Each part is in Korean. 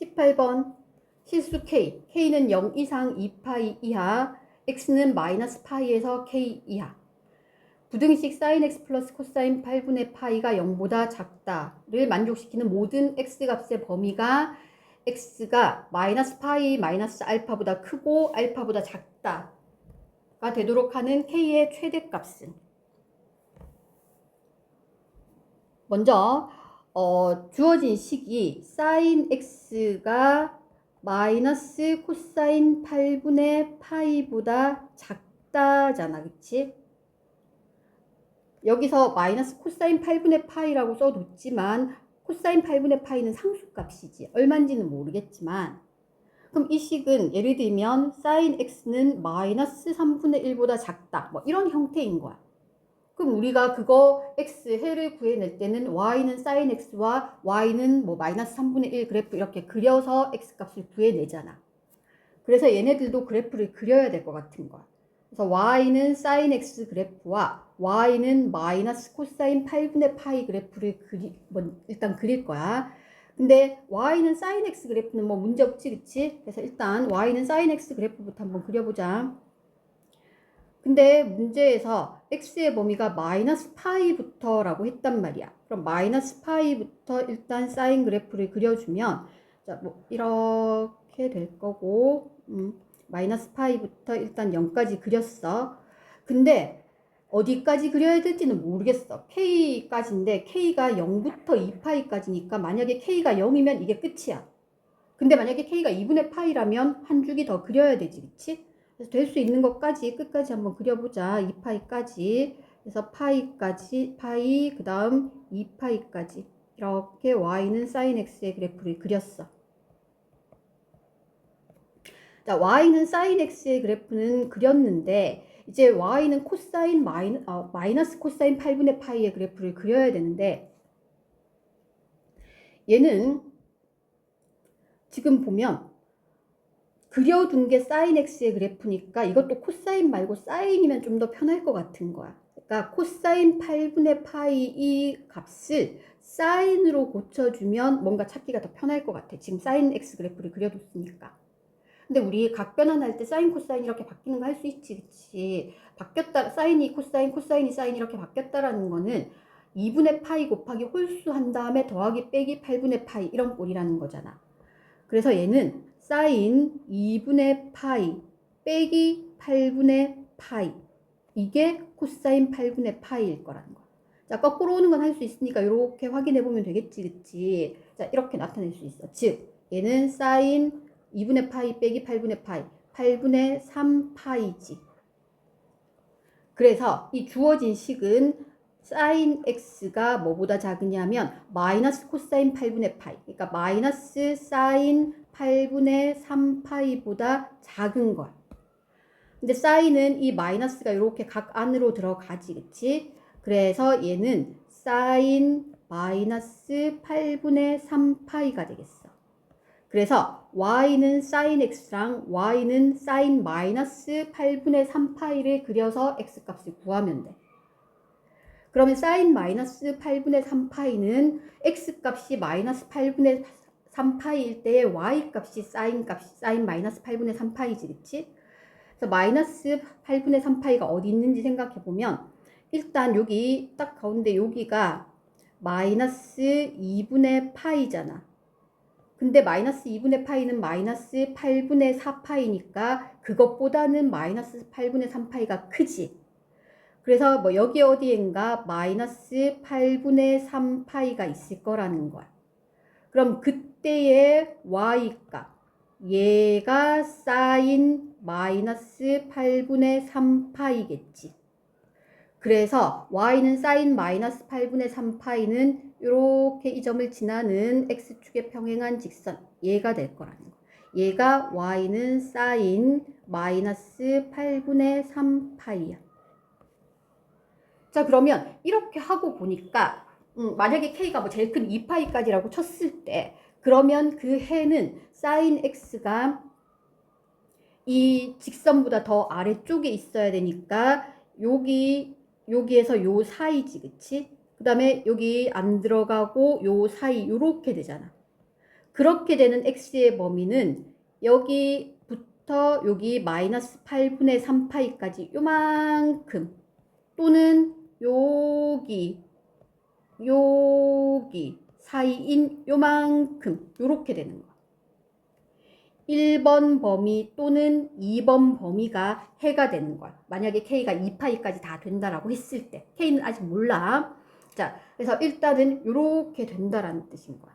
18번. 실수 k, k는 0 이상 2파이 이하, x는 마이너스 파이에서 k 이하. 부등식 sin x 플러스 코사인 8분의 파이가 0보다 작다를 만족시키는 모든 x 값의 범위가 x가 마이너스 파이 마이너스 알파보다 크고 알파보다 작다가 되도록 하는 k의 최대값은? 먼저 어, 주어진 식이 sin x가 마이너스 코사인 8분의 파이보다 작다잖아, 그치? 여기서 마이너스 코사인 8분의 파이라고 써뒀지만 코사인 8분의 파이는 상수값이지. 얼마인지는 모르겠지만 그럼 이 식은 예를 들면 sin x는 마이너스 3분의 1보다 작다. 뭐 이런 형태인 거야. 그럼 우리가 그거 x 해를 구해낼 때는 y는 sin x와 y는 뭐 마이너스 3분의 1 그래프 이렇게 그려서 x 값을 구해내잖아. 그래서 얘네들도 그래프를 그려야 될 것 같은 거야. 그래서 y는 sin x 그래프와 y는 마이너스 코사인 8분의 파이 그래프를 그리, 뭐 일단 그릴 거야. 근데 y는 sin x 그래프는 뭐 문제 없지, 그치? 그래서 일단 y는 sin x 그래프부터 한번 그려보자. 근데 문제에서 x의 범위가 마이너스 파이부터라고 했단 말이야. 그럼 마이너스 파이부터 일단 사인 그래프를 그려주면 자, 뭐 이렇게 될 거고 음, 마이너스 파이부터 일단 0까지 그렸어. 근데 어디까지 그려야 될지는 모르겠어. k까지인데 k가 0부터 2파이까지니까 만약에 k가 0이면 이게 끝이야. 근데 만약에 k가 2분의 파이라면 한 줄기 더 그려야 되지, 그치? 그래서 될 수 있는 것까지 끝까지 한번 그려보자. 2파이까지. 그래서 파이까지, 파이, 그 다음 2파이까지. 이렇게 y는 sin x의 그래프를 그렸어. 자, y는 sin x의 그래프는 그렸는데, 이제 y는 코사인 마이너, 어, 마이너스 코사인 8분의 파이의 그래프를 그려야 되는데, 얘는 지금 보면 그려둔 게 사인 x의 그래프니까 이것도 코사인 말고 사인이면 좀 더 편할 것 같은 거야. 그러니까 코사인 8분의 파이 이 값을 사인으로 고쳐주면 뭔가 찾기가 더 편할 것 같아. 지금 사인 x 그래프를 그려뒀으니까. 근데 우리 각변환할 때 사인 코사인 이렇게 바뀌는 거 할 수 있지, 그치? 바뀌었다, 사인이 코사인, 코사인이 사인 이렇게 바뀌었다라는 거는 2분의 파이 곱하기 홀수 한 다음에 더하기 빼기 8분의 파이 이런 꼴이라는 거잖아. 그래서 얘는 사인 2분의 파이 빼기 8분의 파이 이게 코사인 8분의 파이일 거라는 거야. 자, 거꾸로 오는 건 할 수 있으니까 이렇게 확인해 보면 되겠지, 그치? 자, 이렇게 나타낼 수 있어. 즉, 얘는 사인 2분의 파이 빼기 8분의 파이 8분의 3 파이지. 그래서 이 주어진 식은 사인 x가 뭐보다 작으냐면 마이너스 코사인 8분의 파이. 그러니까 마이너스 사인 8분의 3파이보다 작은 거야. 근데 사인은 이 마이너스가 이렇게 각 안으로 들어가지, 그치? 그래서 얘는 사인 마이너스 8분의 3파이가 되겠어. 그래서 y는 사인 x랑 y는 사인 마이너스 8분의 3파이를 그려서 x 값을 구하면 돼. 그러면 사인 마이너스 8분의 3파이는 x 값이 마이너스 8분의 3파이일 때의 y 값이 사인 값이 사인 마이너스 8분의 3파이지, 그치? 그래서 마이너스 8분의 3파이가 어디 있는지 생각해 보면 일단 여기 딱 가운데 여기가 마이너스 2분의 파이잖아. 근데 마이너스 2분의 파이는 마이너스 8분의 4파이니까 그것보다는 마이너스 8분의 3파이가 크지. 그래서 뭐 여기 어디엔가 마이너스 8분의 3파이가 있을 거라는 거야. 그럼 그 때의 y값 얘가 사인 마이너스 8분의 3파이겠지. 그래서 y는 사인 마이너스 8분의 3파이는 이렇게 이 점을 지나는 x축에 평행한 직선 얘가 될 거라는 거. 얘가 y는 사인 마이너스 8분의 3파이야. 자 그러면 이렇게 하고 보니까 음, 만약에 k가 뭐 제일 큰 2파이까지라고 쳤을 때 그러면 그 해는 사인 x가 이 직선보다 더 아래쪽에 있어야 되니까 여기 여기에서 요 사이지 그치? 그 다음에 여기 안 들어가고 요 사이 요렇게 되잖아. 그렇게 되는 x의 범위는 여기부터 여기 마이너스 8분의 3파이까지 요만큼 또는 여기 여기 사이인 요만큼 요렇게 되는 거야. 1번 범위 또는 2번 범위가 해가 되는 거야. 만약에 k가 2파이까지 다 된다라고 했을 때 k는 아직 몰라. 자, 그래서 일단은 요렇게 된다라는 뜻인 거야.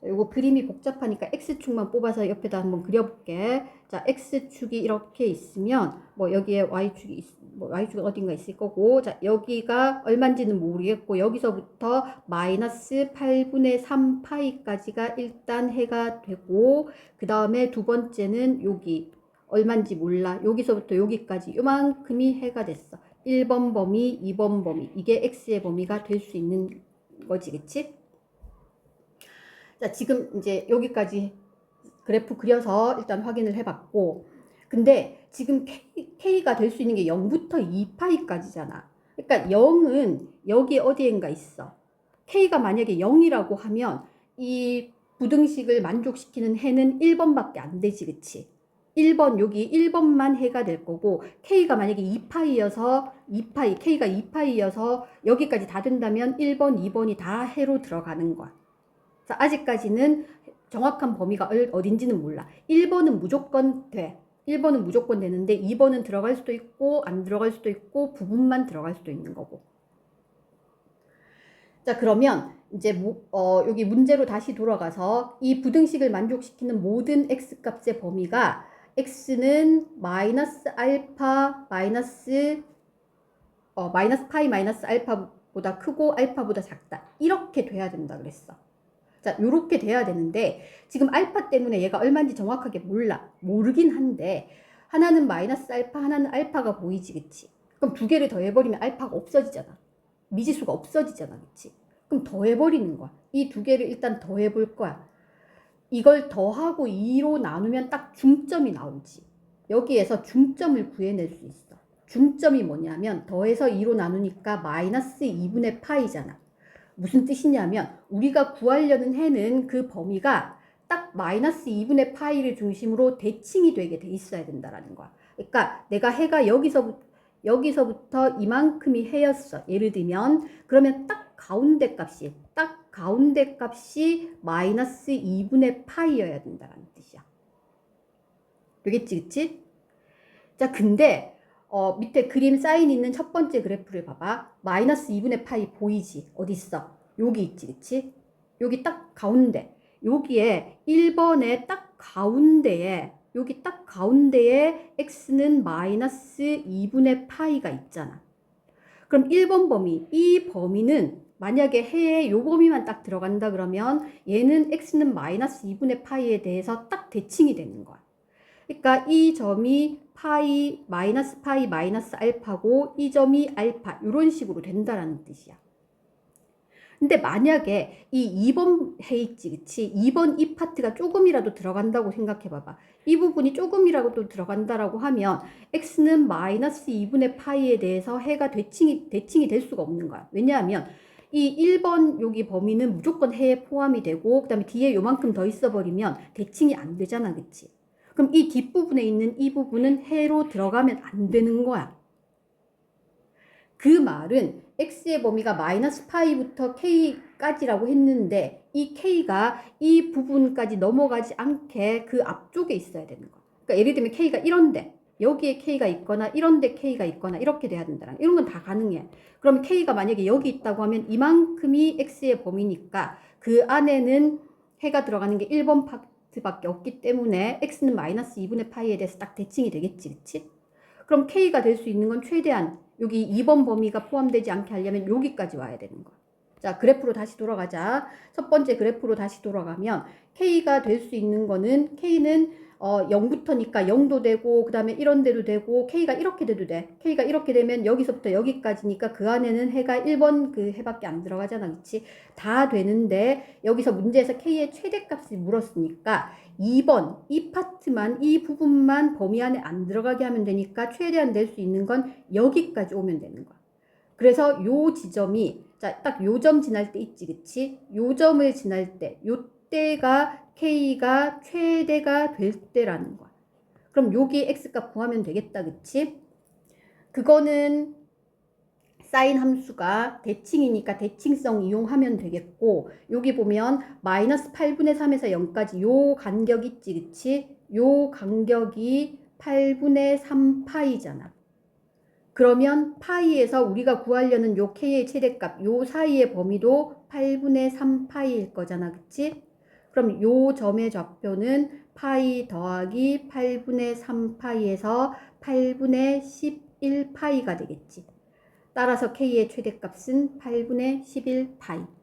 자, 요거 그림이 복잡하니까 x축만 뽑아서 옆에다 한번 그려볼게. 자, x축이 이렇게 있으면 뭐 여기에 y축이 있, 뭐 y축이 어딘가 있을 거고 자, 여기가 얼마인지는 모르겠고 여기서부터 마이너스 8분의 3파이까지가 일단 해가 되고 그 다음에 두 번째는 여기 얼마인지 몰라. 여기서부터 여기까지 요만큼이 해가 됐어. 1번 범위, 2번 범위. 이게 x의 범위가 될 수 있는 거지, 그치? 자, 지금 이제 여기까지 그래프 그려서 일단 확인을 해봤고, 근데 지금 K, 가 될 수 있는 게 0부터 2파이까지잖아. 그러니까 0은 여기 어디엔가 있어. K가 만약에 0이라고 하면 이 부등식을 만족시키는 해는 1번밖에 안 되지, 그치? 1번, 여기 1번만 해가 될 거고, K가 만약에 2파이여서, 2파이, K가 2파이여서 여기까지 다 된다면 1번, 2번이 다 해로 들어가는 거야. 자, 아직까지는 정확한 범위가 얼- 어딘지는 몰라. 1번은 무조건 돼. 1번은 무조건 되는데 2번은 들어갈 수도 있고 안 들어갈 수도 있고 부분만 들어갈 수도 있는 거고. 자, 그러면 이제 모- 어, 여기 문제로 다시 돌아가서 이 부등식을 만족시키는 모든 x 값의 범위가 x는 마이너스 알파 마이너스 어, 마이너스 파이 마이너스 알파보다 크고 알파보다 작다. 이렇게 돼야 된다 그랬어. 자, 요렇게 돼야 되는데 지금 알파 때문에 얘가 얼마인지 정확하게 몰라. 모르긴 한데 하나는 마이너스 알파, 하나는 알파가 보이지, 그치? 그럼 두 개를 더해버리면 알파가 없어지잖아. 미지수가 없어지잖아, 그치? 그럼 더해버리는 거야. 이 두 개를 일단 더해볼 거야. 이걸 더하고 2로 나누면 딱 중점이 나오지. 여기에서 중점을 구해낼 수 있어. 중점이 뭐냐면 더해서 2로 나누니까 마이너스 2분의 파이잖아. 무슨 뜻이냐면 우리가 구하려는 해는 그 범위가 딱 마이너스 2분의 파이를 중심으로 대칭이 되게 돼 있어야 된다라는 거야. 그러니까 내가 해가 여기서 여기서부터 이만큼이 해였어. 예를 들면 그러면 딱 가운데 값이 딱 가운데 값이 마이너스 2분의 파이여야 된다라는 뜻이야. 되겠지, 그치? 자, 근데 어, 밑에 그림 사인 있는 첫 번째 그래프를 봐봐. 마이너스 2분의 파이 보이지? 어디 있어? 여기 있지, 그치? 여기 딱 가운데. 여기에 1번에 딱 가운데에 여기 딱 가운데에 x는 마이너스 2분의 파이가 있잖아. 그럼 1번 범위, 이 범위는 만약에 해에 요 범위만 딱 들어간다 그러면 얘는 x는 마이너스 2분의 파이에 대해서 딱 대칭이 되는 거야. 그러니까 이 점이 파이, 마이너스 파이, 마이너스 알파고 이 점이 알파 이런 식으로 된다라는 뜻이야. 근데 만약에 이 2번 해 있지, 그치? 2번 이 파트가 조금이라도 들어간다고 생각해 봐봐. 이 부분이 조금이라도 들어간다라고 하면 x는 마이너스 2분의 파이에 대해서 해가 대칭이, 대칭이 될 수가 없는 거야. 왜냐하면 이 1번 여기 범위는 무조건 해에 포함이 되고 그 다음에 뒤에 요만큼 더 있어 버리면 대칭이 안 되잖아, 그치? 그럼 이 뒷부분에 있는 이 부분은 해로 들어가면 안 되는 거야. 그 말은 x의 범위가 마이너스 파이부터 k까지라고 했는데 이 k가 이 부분까지 넘어가지 않게 그 앞쪽에 있어야 되는 거야. 그러니까 예를 들면 k가 이런데 여기에 k가 있거나 이런데 k가 있거나 이렇게 돼야 된다는 이런 건 다 가능해. 그러면 k가 만약에 여기 있다고 하면 이만큼이 x의 범위니까 그 안에는 해가 들어가는 게 1번 파 트밖에 없기 때문에 x는 마이너스 2분의 파이에 대해서 딱 대칭이 되겠지, 그치? 그럼 k가 될 수 있는 건 최대한 여기 2번 범위가 포함되지 않게 하려면 여기까지 와야 되는 거야. 자, 그래프로 다시 돌아가자. 첫 번째 그래프로 다시 돌아가면 k가 될 수 있는 거는 k는 어 0부터니까 0도 되고 그 다음에 이런 데도 되고 k가 이렇게 돼도 돼. k가 이렇게 되면 여기서부터 여기까지니까 그 안에는 해가 1번 그 해밖에 안 들어가잖아. 그렇지? 다 되는데 여기서 문제에서 k의 최대값을 물었으니까 2번 이 파트만 이 부분만 범위 안에 안 들어가게 하면 되니까 최대한 낼 수 있는 건 여기까지 오면 되는 거야. 그래서 요 지점이 자, 딱 요 점 지날 때 있지, 그치? 요 점을 지날 때, 요 요때가 k가 최대가 될 때라는 거야. 그럼 여기 x값 구하면 되겠다. 그치? 그거는 사인 함수가 대칭이니까 대칭성 이용하면 되겠고 여기 보면 마이너스 8분의 3에서 0까지 요 간격 있지 그치? 요 간격이 8분의 3 파이잖아. 그러면 파이에서 우리가 구하려는 요 k의 최대값 요 사이의 범위도 8분의 3 파이일 거잖아. 그치? 그럼 요 점의 좌표는 파이 더하기 8분의 3파이에서 8분의 11파이가 되겠지. 따라서 k의 최대값은 8분의 11파이.